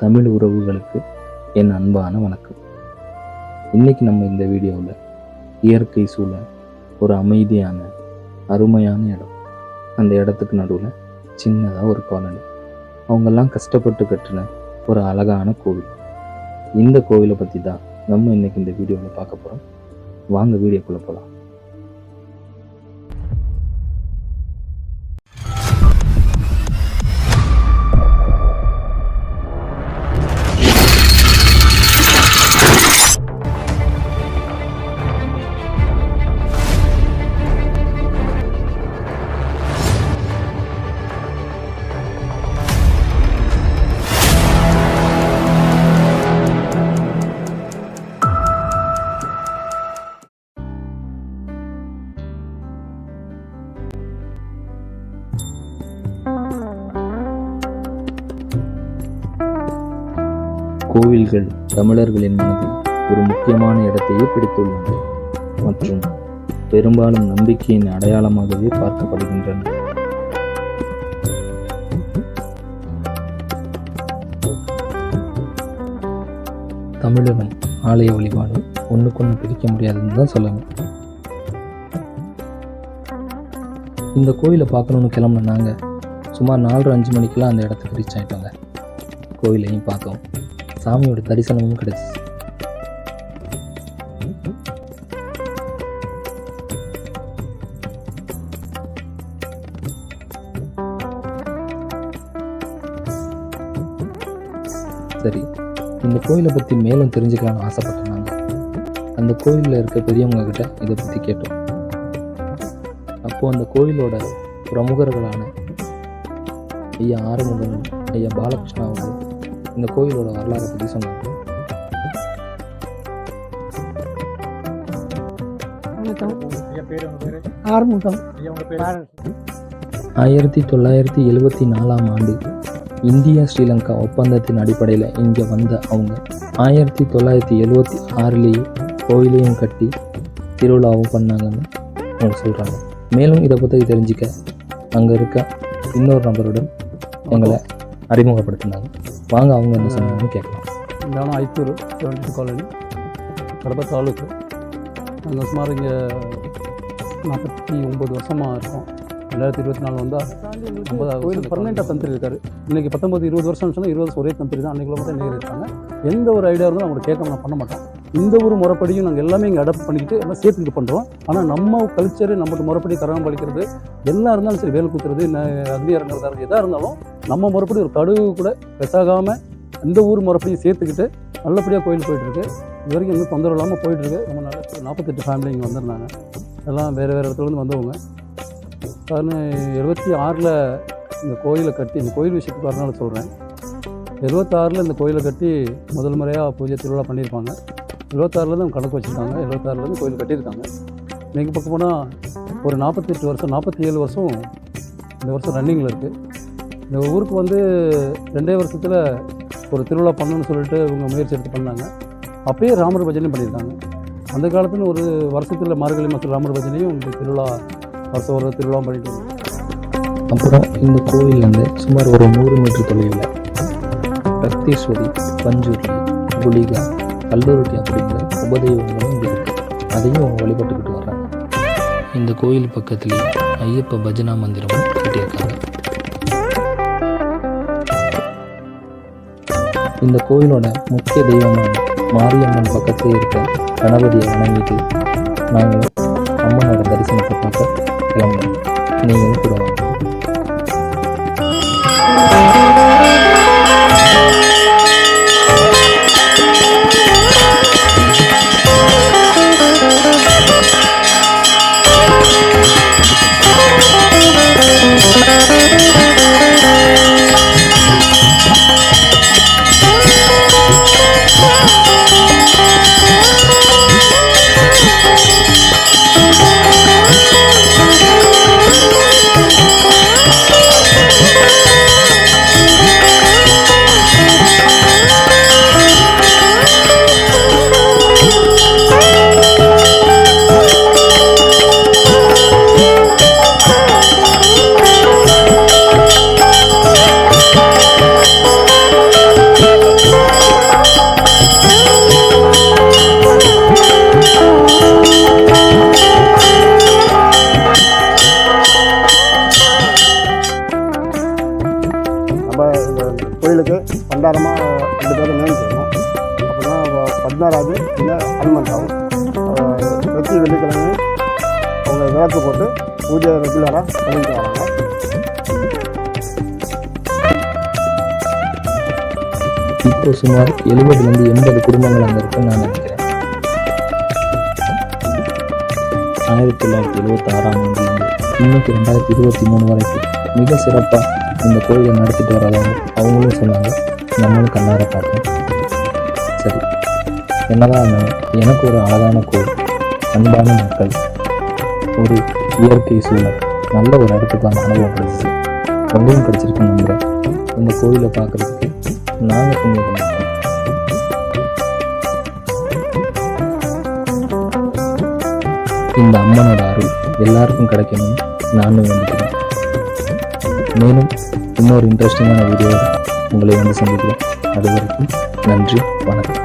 தமிழ் உறவுகளுக்கு என் அன்பான வணக்கம். இன்னைக்கு நம்ம இந்த வீடியோவில் இயற்கை சூழல் ஒரு அமைதியான அருமையான இடம். அந்த இடத்துக்கு நடுவில் சின்னதாக ஒரு காலனி. அவங்கெல்லாம் கஷ்டப்பட்டு கட்டின ஒரு அழகான கோவில். இந்த கோவிலை பற்றி தான் நம்ம இன்றைக்கி இந்த வீடியோவில் பார்க்க போகிறோம் வாங்க வீடியோக்குள்ளே போகலாம் கோவில்கள் தமிழர்களின் மனதில் ஒரு முக்கியமான இடத்தையே பிடித்துள்ளன மற்றும் பெரும்பாலும் நம்பிக்கையின் அடையாளமாகவே பார்க்கப்படுகின்றன. தமிழகம் ஆலய வழிபாடு ஒன்றுக்கொன்று பிரிக்க முடியாதுன்னு தான் சொல்லணும். இந்த கோயிலை பார்க்கணுன்னு கிளம்புன நாங்கள் சுமார் நாலரை அஞ்சு மணிக்கெல்லாம் அந்த இடத்துக்கு ரீச் ஆகிட்டோங்க கோயிலையும் பார்த்தோம். சாமியோட தரிசனமும் கிடைச்சிச்சு சரி இந்த கோயிலை பற்றி மேலும் தெரிஞ்சுக்கலாம்னு ஆசைப்பட்டேன் அந்த கோயிலில் இருக்க பெரியவங்க கிட்ட இதை பற்றி கேட்டோம். அப்போது அந்த கோயிலோட பிரமுகர்களான ஐயா ஆறுமுகன் ஐயா பாலகிருஷ்ணா இந்த கோயிலோட வரலாறை பற்றி சொன்னாங்க. ஆயிரத்தி தொள்ளாயிரத்தி எழுவத்தி நாலாம் ஆண்டு இந்தியா ஸ்ரீலங்கா ஒப்பந்தத்தின் அடிப்படையில் இங்கே வந்த அவங்க. ஆயிரத்தி தொள்ளாயிரத்தி எழுவத்தி ஆறுலேயே கோயிலையும் கட்டி திருவிழாவும் பண்ணாங்கன்னு அவங்க சொல்கிறாங்க மேலும் இதை பற்றி தெரிஞ்சுக்க அங்கே இருக்க இன்னொரு நபருடன் எங்களை அறிமுகப்படுத்தினாங்க. வாங்க அவங்க என்ன சொன்னாங்கன்னு கேட்கலாம். இந்த இடம் ஐத்தூர் செவன்டி காலனி கடப்ப தாலுக்கு. நாங்கள் சுமார் இங்கே நாற்பத்தி ஒம்பது வருஷமாக இருக்கோம். ரெண்டாயிரத்தி இருபத்தி நாலு வந்தால் ஐம்பது கோயில் பர்மனெண்ட்டாக தந்திரி இருக்காரு இன்றைக்கி பத்தொம்பது இருபது வருஷம் சொன்னால் இருபது வருஷம் ஒரே தந்திரி தான். அன்றைக்கி மட்டும் இருக்காங்க. எந்த ஒரு ஐடியா இருந்தாலும் அவங்களை கேட்க நான் பண்ண மாட்டோம். இந்த ஒரு முறைப்படியும் நாங்கள் எல்லாமே இங்கே அடாப்ட் பண்ணிக்கிட்டு எல்லாம் சேர்த்துக்கிட்டு பண்ணுறோம் ஆனால் நம்ம கல்ச்சரு நம்மளோட முறைப்படி கரகம் பழிக்கிறது எல்லாம் இருந்தாலும் சரி வேலை குத்துறது அக்னி இறங்குறதா இருக்குது எதாக இருந்தாலும் நம்ம முறைப்படி ஒரு கடுகு கூட பெசாகாமல் இந்த ஊர் முறைப்படியும் சேர்த்துக்கிட்டு நல்லபடியாக கோயில் போயிட்டுருக்கு. இது வரைக்கும் இன்னும் தொந்தரவு இல்லாமல் போயிட்டுருக்கு. ரொம்ப நல்ல நாற்பத்தெட்டு ஃபேமிலி இங்கே வந்திருந்தாங்க. எல்லாம் வேறு வேறு இடத்துலேருந்து வந்தவங்க. காரணம் எழுபத்தி ஆறில் இந்த கோயிலை கட்டி இந்த கோயில் விஷயத்துக்கு வரனால சொல்கிறேன் எழுபத்தாறில் இந்த கோயிலை கட்டி முதல் முறையாக பூஜை திருவிழா பண்ணியிருப்பாங்க. இருபத்தாறுல தான் கணக்கு வச்சுருக்காங்க. எழுபத்தாறுலேருந்து கோயில் கட்டியிருக்காங்க. எங்கள் பக்கம் போனால் ஒரு நாற்பத்தெட்டு வருஷம் நாற்பத்தி ஏழு வருஷம் இந்த வருஷம் ரன்னிங்கில் இருக்குது இந்த ஊருக்கு வந்து ரெண்டே வருஷத்தில் ஒரு திருவிழா பண்ணணும்னு சொல்லிட்டு இவங்க முயற்சி எடுத்து பண்ணாங்க. அப்பயே ராமர் பஜனையும் பண்ணியிருக்காங்க. அந்த காலத்துல ஒரு வருஷத்தில் மார்கழி மாதம் ராமர் பஜனையும் இந்த திருவிழா வருஷம் ஒரு திருவிழா பண்ணிட்டு அப்புறம் இந்த கோயிலேருந்து சுமார் ஒரு நூறு மீட்டர் தொலைவில் ரக்தேஸ்வரி பஞ்சூரி குலிகா கல்லூரிட்டி அப்படிங்கிற உபதெய்வங்களும் இங்கே இருக்கு. அதையும் அவங்க வழிபட்டுக்கிட்டு வர்றாங்க. இந்த கோயில் பக்கத்துலேயே ஐயப்ப பஜனா மந்திரமும் கட்டியிருக்காங்க. இந்த கோயிலோட முக்கிய தெய்வமான மாரியம்மன் பக்கத்திலே இருக்க கணபதியை வணங்கிட்டு நாங்கள் அம்மனோட தரிசனத்தை பார்க்க கிளம்புறோம். நீங்கள் கூட பண்டாரமாக ரெண்டு பேரும் நியமிச்சிருக்கோம் அப்போ தான் பதினாறாவது இல்லை அனுமன் ஆகும் அஹ் வெள்ளிக்கிழமை அவங்க விளக்கு போட்டு பூஜை ரெகுலராக பண்ணிட்டு வராங்க. இப்போ சுமார் எழுபதுலேருந்து எண்பது குடும்பங்கள் அங்கே இருக்குன்னு நான் நினைக்கிறேன். ஆயிரத்தி தொள்ளாயிரத்தி எழுபத்தி ஆறாம் ஆண்டு இன்னைக்கு ரெண்டாயிரத்தி இருபத்தி மூணு வரைக்கும் மிக சிறப்பாக இந்த கோயிலை நடத்திட்டு வரதாக அவங்களும் சொன்னாங்க. நம்மளும் கண்ணார பார்த்தோம் சரி என்னதான் எனக்கு ஒரு அழகான கோல் அன்பான மக்கள் ஒரு இயற்கை சூழல் நல்ல ஒரு இடத்துக்கான அனுபவம் கிடைச்சிச்சு. ரொம்பவும் கிடைச்சிருக்குன்னு நம்புகிறேன் இந்த கோயிலை பார்க்குறதுக்கு நாங்கள் புண்ணியம் இந்த அம்மனோட அருள் எல்லாருக்கும் கிடைக்கணும்னு நானும் வேண்டிக்கிறேன். மேலும் இன்னொரு இன்ட்ரெஸ்டிங்கான வீடியோ உங்களை வந்து சந்திக்கிறேன். அது வரைக்கும் நன்றி வணக்கம்.